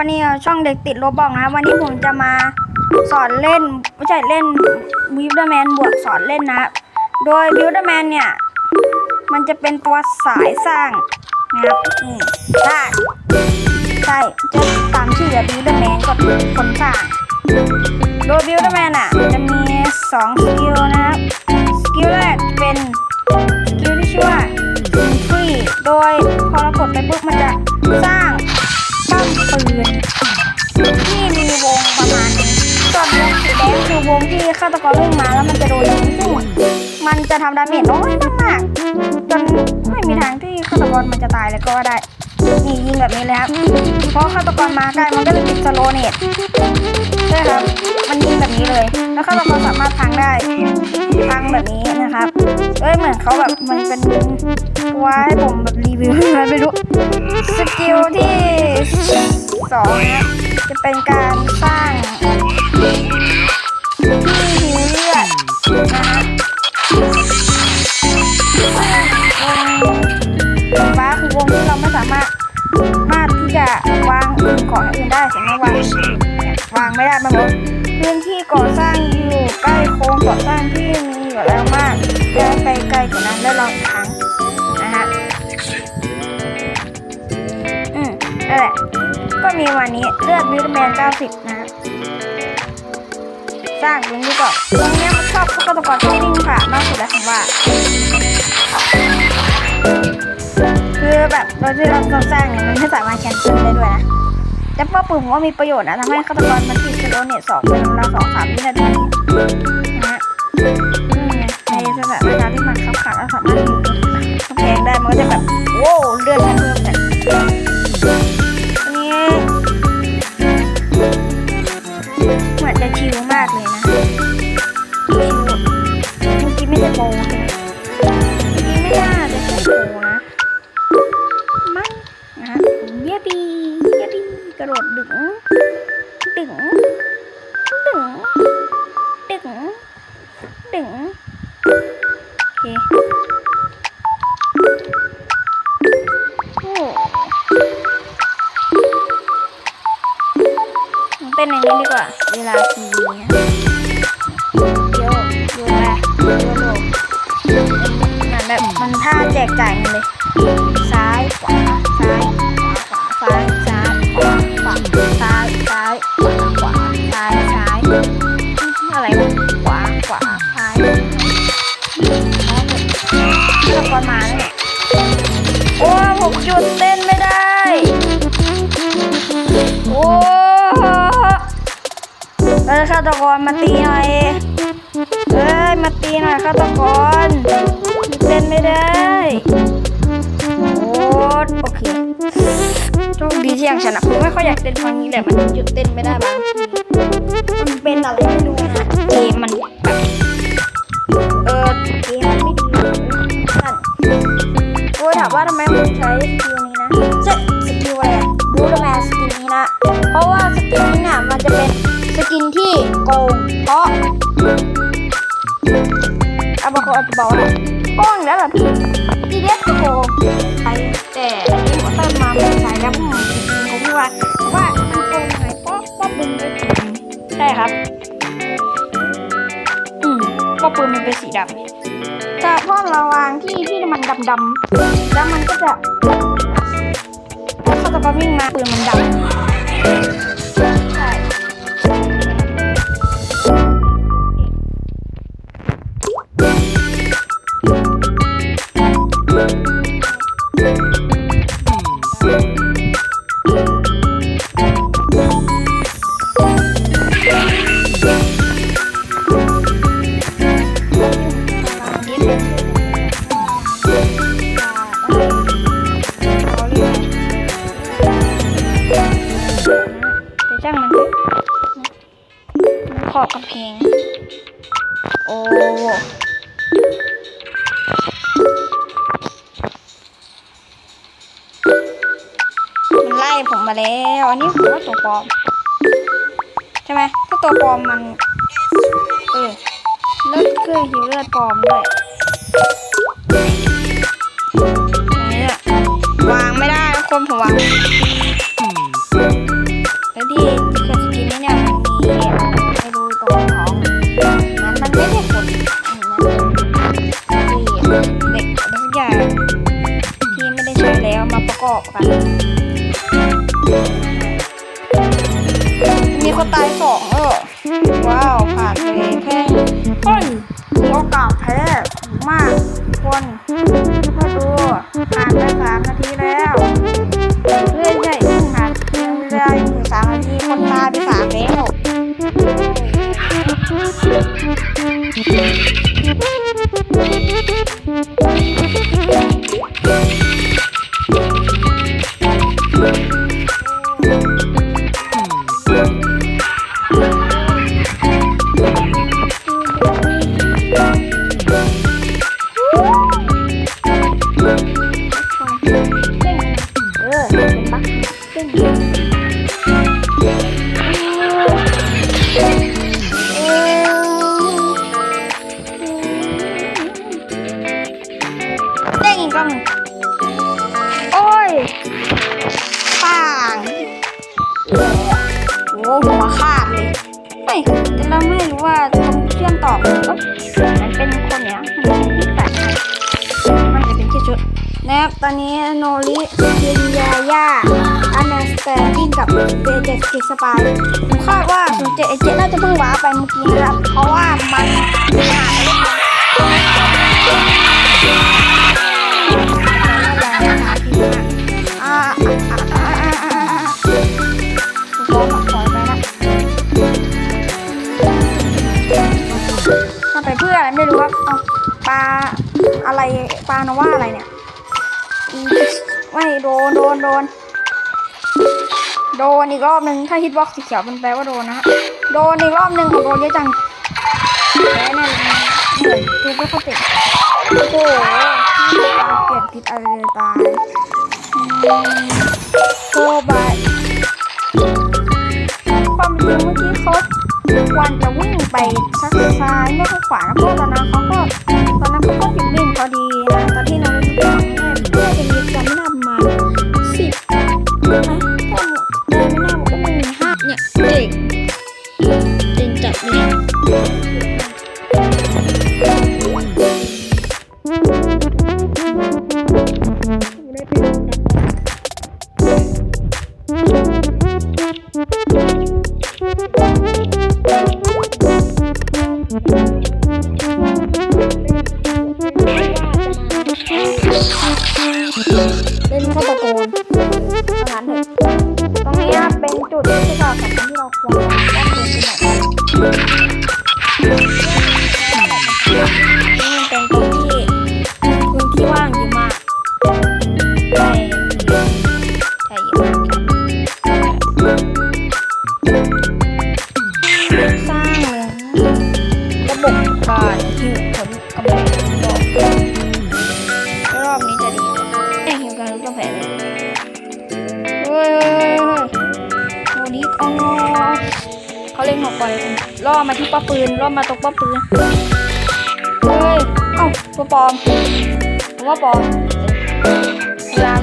วันนี้ช่องเด็กติดโรบอกนะวันนี้ผมจะมาสอนเล่นไม่ใช่เล่นบิวเดอร์แมนบวกสอนเล่นนะโดยบิวเดอร์แมนเนี่ย มันจะเป็นตัวสายสร้างนะครับนี่สร้างใช่จะตามชื่อบิวเดอร์แมนก็คนสร้าง โดยบิวเดอร์แมนอะจะมีสองสกิลนะครับสกิลแรกเป็นสกิลที่ชื่อว่าฟรีโดยพอเรากดไปปุ๊บมันจะสร้าง ฆาตกรวิ่งมาแล้วมันจะโดนยิงซึ่งมันจะทำดาเมจน้อยมากๆจนไม่มีทางที่ฆาตกรมันจะตายเลยก็ว่าได้นี่ยิงแบบนี้เลยครับเพราะฆาตกรมาใกล้มันก็จะติดสโลเนตใช่ครับ มันยิงแบบนี้เลย แล้วฆาตกรสามารถพังได้พังแบบนี้นะครับเอ้ยเหมือนเขาแบบมันเป็นตัวให้ผมแบบรีวิวอะไรไม่รู้สกิลที่สองนะจะเป็นการสร้าง ที่หิวเลือดวงฟ้าคือวงที่เราไม่สามารถมารถที่จะวางอื่นของอื่นได้สมมติวางวางไม่ได้มันบอกพื้นที่ก่อสร้างอยู่ใกล้โค้งก่อสร้างที่มีอยู่แล้วมากย้ายไปไกลกว่านั้นได้ลองอีกครั้งนะฮะอืมนั่นแหละก็มีวันนี้เลือดวิตาแมน90นะางตรงนี้ก่อนตรงเนี้ยมันชอบฆาตกรที่วิ่งผ่านมากสุดแล้วผมว่า คือแบบโดยที่เราต้องสร้างเนี่ยมันไม่สามารถแคนเซิลได้ด้วยนะแต่ป้าปืนผมว่ามีประโยชน์นะทำให้ฆาตกรมันติดสโลเนตสองเป็นเวลาสองสามวินาทีนะฮะในสถานการณ์ที่มันขับขันแล้วสามารถยิงกำแพงได้มันก็จะแบบโว้วเลือดมัน ดึง ดึง โอเค โอ้มันเป็นอย่างนี้ดีกว่า เวลาทีนี้ยโยกโยกไปโยกโลกมันแบบมันท่าแจกจ่ายมันเลย ซ้ายขวาซ้ายขวาซ้ายซ้ายขวาขวาซ้ายซ้ายขวาขวาซ้ายซ้าย วะขวาขวาซ้ายเรื่องประมาณนี้โอ้ผมหยุดเต้นไม่ได้ โอ้เออฆาตกรมาตีหน่อยเอ้ยมาตีหน่อยฆาตกรเต้นไม่ได้โอ้โอเคโชคดีที่ยังชนะผมไม่ค่อยอยากเต้นครั้งนี้แหละมันหยุดเต้นไม่ได้บางมันเป็นอะไรไม่รู้ เกมมันแบบเออเกมมันไม่ดีนั่นโอ้ยถามว่าทำไมผมใช้สกิลนี้นะใช่สกิลอะไรบูดแมนสกิลนี้นะ เพราะว่าสกิลนี้เนี่ยมันจะเป็นสกินที่โกงเพราะอาบาโคอาจจะบอกว่าโกงแล้วเหรอพี่ทีเดียกโกงใช้แต่ มันก็จะเขาจะก็วิ่งมาปืนมันดัง ผมมาแล้ว อันนี้คือว่าตัวปลอม ใช่ไหมถ้าตัวปลอมมันเออเลือดเครื่องหิวเลือดปลอมด้วยนี่อะวางไม่ได้นะคนผมวางแล้วที่เกินนี่เนี่ยมันมีไปดูตรงของนั้นมันไม่ได้ผลที่เด็กอะกอย่างที่ไม่ได้ใช้แล้วมาประกอบกัน ตายสองเออ ว้าว ผ่านไปแค่เฮ้ยโอกาสแพ้มาก คนมาดูผ่านไปสามนาทีแล้วเรื่อยใหญ่ขึ้นนะเวลาอยู่สามนาทีคนตายไปสามแล้ว ดิ้งกับเบเจสกิสปายผมคาดว่าศูนย์เจ็ดเอเจน่าจะเพิ่งว้าไปเมื่อกี้นะครับ เพราะว่ามันผ่านไปอ่าอ่าอ่าอ่าอ่าอ่าขอขอไปนะทำไปเพื่ออะไรไม่รู้ครับเอาปลาอะไรปลาโนว่าอะไรเนี่ยไม่โดนโดนโดน โดนอีกรอบหนึ่งถ้าฮิตบ็อกสีเขียวเป็นแปลว่าโดนนะฮะโดนอีกรอบหนึ่งโดนเยอะจังแพ้แน่เลยเหมือนคือไม่เข้าติดโอ้โหเปลี่ยนผิดอะไรเลยตายโกบายความจริงเมื่อกี้เขาวันจะวิ่งไปสักซ้ายไม่ก็ขวานะเพราะตอนนั้นเขาก็ตอนนั้นเขาก็หยุดวิ่งพอดีนะตอน เล่ ล่อมาที่ป้าปืนล่อมาตรงป้าปืนเฮ้ยเอ้าตัวปลอมผมว่าปลอมวลา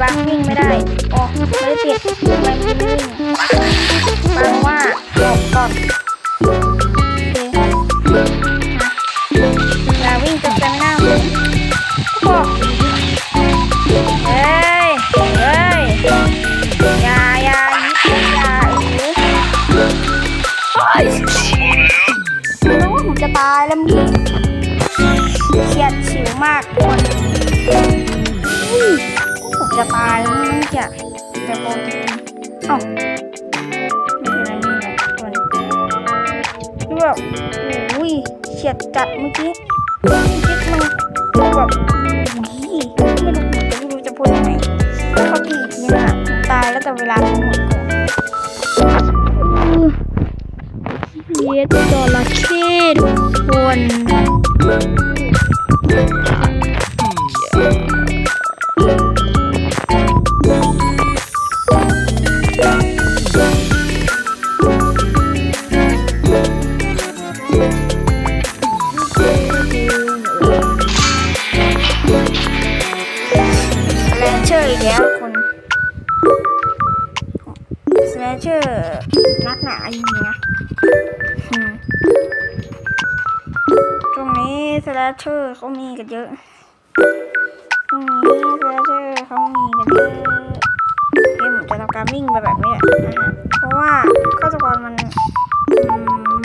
บังวิ่งไม่ได้อ๋อไม่ได้ติดทำไมวิ่งไม่วิ่งบังว่าหลบก่อนโอเคอย่าวิ่งจนจะไม่น่าวิ่งก็บอกเฮ้ยเฮ้ยยายายิบอย่ายรู้ว่าผมจะตายแล้วมีเฉียดฉิวมากคน จะตายแล้วนี่จะแต่พอจะกินเอ้าไม่เป็นไรนี่แหละคนคือแบบโอ้ยเฉียดจัดเมื่อกี้เมื่อกี้มันแบบอุ้ยไม่รู้ไม่รู้จะพูดยังไงเขาตีทีน่ะผมตายแล้วแต่เวลาทั้งหมดก่อนเลี้ยจระเข้ทุกคน สแลชเชอร์เขามีกันเยอะตรงนี้สแลชเชอร์เขามีกันเยอะเกมผมจะทำการวิ่งไปแบบนี้แหละนะฮะเพราะว่าฆาตกรมัน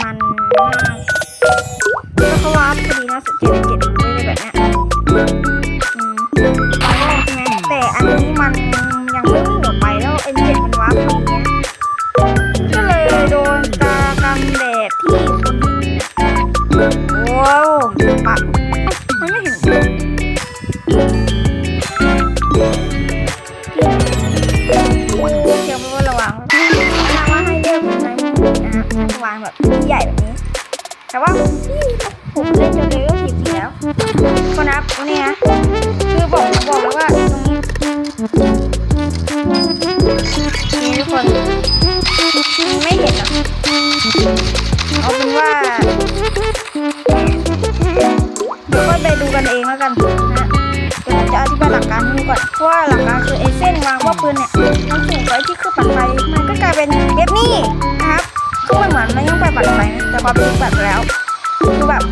มันมากแล้วเขาวาพอดีนะสุดเจ็ดเจ็ด แต่ว่าผมเล่นจนเลยก็ผิดอีกแล้วคนนับนี่นะคือบอกบอกแล้วว่าตรงนี้นี่ทุกคนไม่เห็นหรอเอาเป็นว่าเดี๋ยวค่อยไปดูกันเองแล้วกันนะเดี๋ยวจะอธิบายหลักการให้ก่อนเพราะว่าหลักการคือไอ้เส้นวางว่าปืนเนี่ยมันสูงไปที่ จะแต่พอเป็นปัดแล้วคือแบบ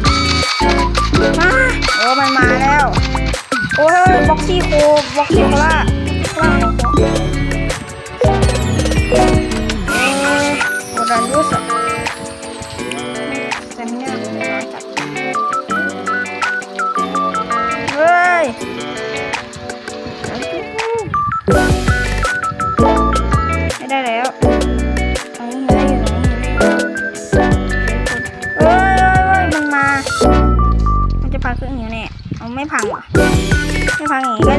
มาเออมันมาแล้ว โอ้ยบ็อกซี่โคบ็อกซี่โคล่าโคล่า ไม่พังว่ะไม่พังอย่างนี้ก็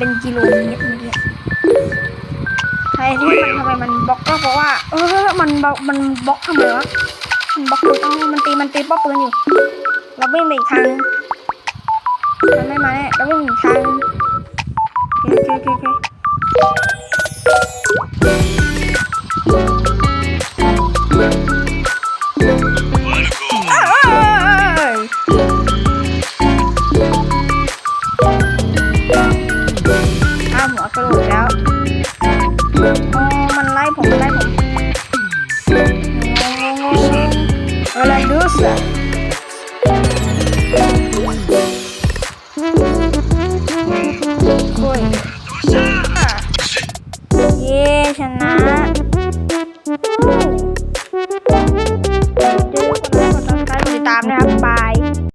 เป็นกิโลเมตรเมื่อกี้ใช่ที่มันทำไมมันบล็อกก็เพราะว่า เออมันบล็อกมันบล็อกทำไมวะมันบล็อกปืนเอามันตีมันตีป้อปืนอยู่เราวิ่งไปอีกทางนึงมันไม่มาแน่เราวิ่งอีกทางนึงโอเคโอเคโอเค